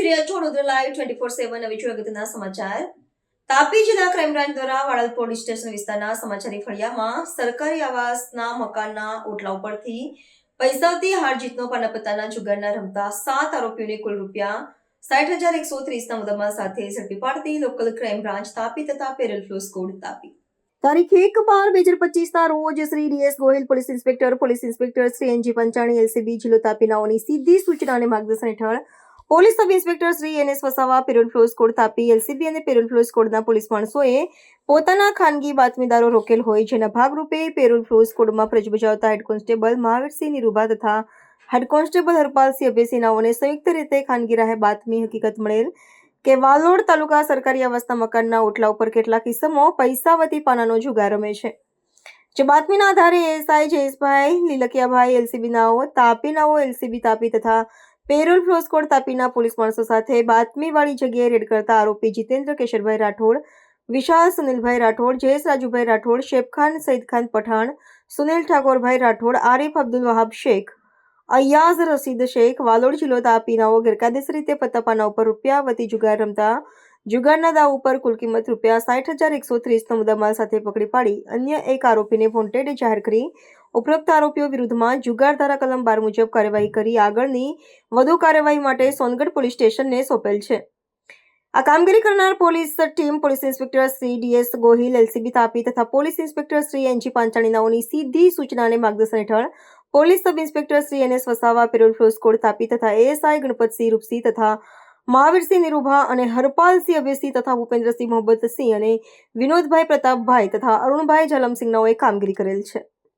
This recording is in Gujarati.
જોઈ રહ્યા રોજ Shri DS Gohil police inspector police inspector Panchani LCB તાપીનાઓની સીધી સૂચના અને માર્ગદર્શન હેઠળ police sub inspector Shri NS Vasava parole furlough squad Tapi LCB અને પેરોલ ફ્લોઝ કોડના પોલીસ માણસોએ પોતાના ખાનગી બાતમીદારો રોકેલ હોય જેના ભાગરૂપે પેરોલ ફ્લોઝ કોડમાં ફરજ બજાવતા હેડ કોન્સ્ટેબલ મહાવીરસિંહ નિરૂભા તથા હેડ કોન્સ્ટેબલ હરપાલસિંહ અભયસિંહનાઓને સંયુક્ત રીતે ખાનગી રાહે બાતમી હકીકત મળેલ કે વાલોડ તાલુકા સરકારી આવાસના મકાનના ઓટલા ઉપર કેટલાક કિસ્સમો પૈસા વતી પાનાનો જુગાર રમે છે. જે બાતમીના આધારે એએસઆઈ જયેશભાઈ લીલકિયાભાઈ એલસીબી નાઓ તાપી નાઓ એલસીબી તાપી તથા પેરોલ ફ્લોસ્કોડ તાપીના પોલીસ માણસો સાથે બાતમીવાળી જગ્યાએ રેડ કરતા આરોપી જીતેન્દ્ર કેશરભાઈ રાઠોડ, વિશાલ સુનિલભાઈ રાઠોડ, જયેશ રાજુભાઈ રાઠોડ શેફખાન સઈદખાન પઠાણ, સુનિલ ઠાકોરભાઈ રાઠોડ, આરીફ અબ્દુલ વહાબ શેખ, અયાઝ રસીદ શેખ, વાલોડ જિલ્લો તાપીનાઓ ગેરકાયદેસર રીતે પતાપાના ઉપર રૂપિયા વતી જુગાર રમતા જુગારના દાવ ઉપર કુલ કિંમત રૂપિયા સાઠ હજાર એકસો ત્રીસનો મુદ્દામાલ સાથે પકડી પાડી. અન્ય એક આરોપીને વોન્ટેડ જાહેર કરી. ઉપરોક્ત આરોપીઓ વિરુદ્ધમાં જુગાર ધારા કલમ બાર મુજબ કાર્યવાહી કરી આગળની વધુ કાર્યવાહી માટે સોનગઢ પોલીસ સ્ટેશનને સોંપેલ છે. આ કામગીરી કરનાર police team police inspector Shri DS Gohil, LCB Tapi તથા પોલીસ ઇન્સ્પેક્ટર શ્રી એનજી પાંચાણીનાઓની સીધી સૂચના માર્ગદર્શન હેઠળ police sub inspector Shri NS Vasava, parole furlough squad Tapi તથા એએસઆઈ ગણપતસિંહ રૂપસિંહ તથા મહાવીરસિંહ નિરૂભા અને હરપાલસિંહ અવેસી તથા ભૂપેન્દ્રસિંહ મોહબ્બતસિંહ અને વિનોદભાઈ પ્રતાપભાઈ તથા અરુણભાઈ જલમસિંહનાઓએ કામગીરી કરેલ છે.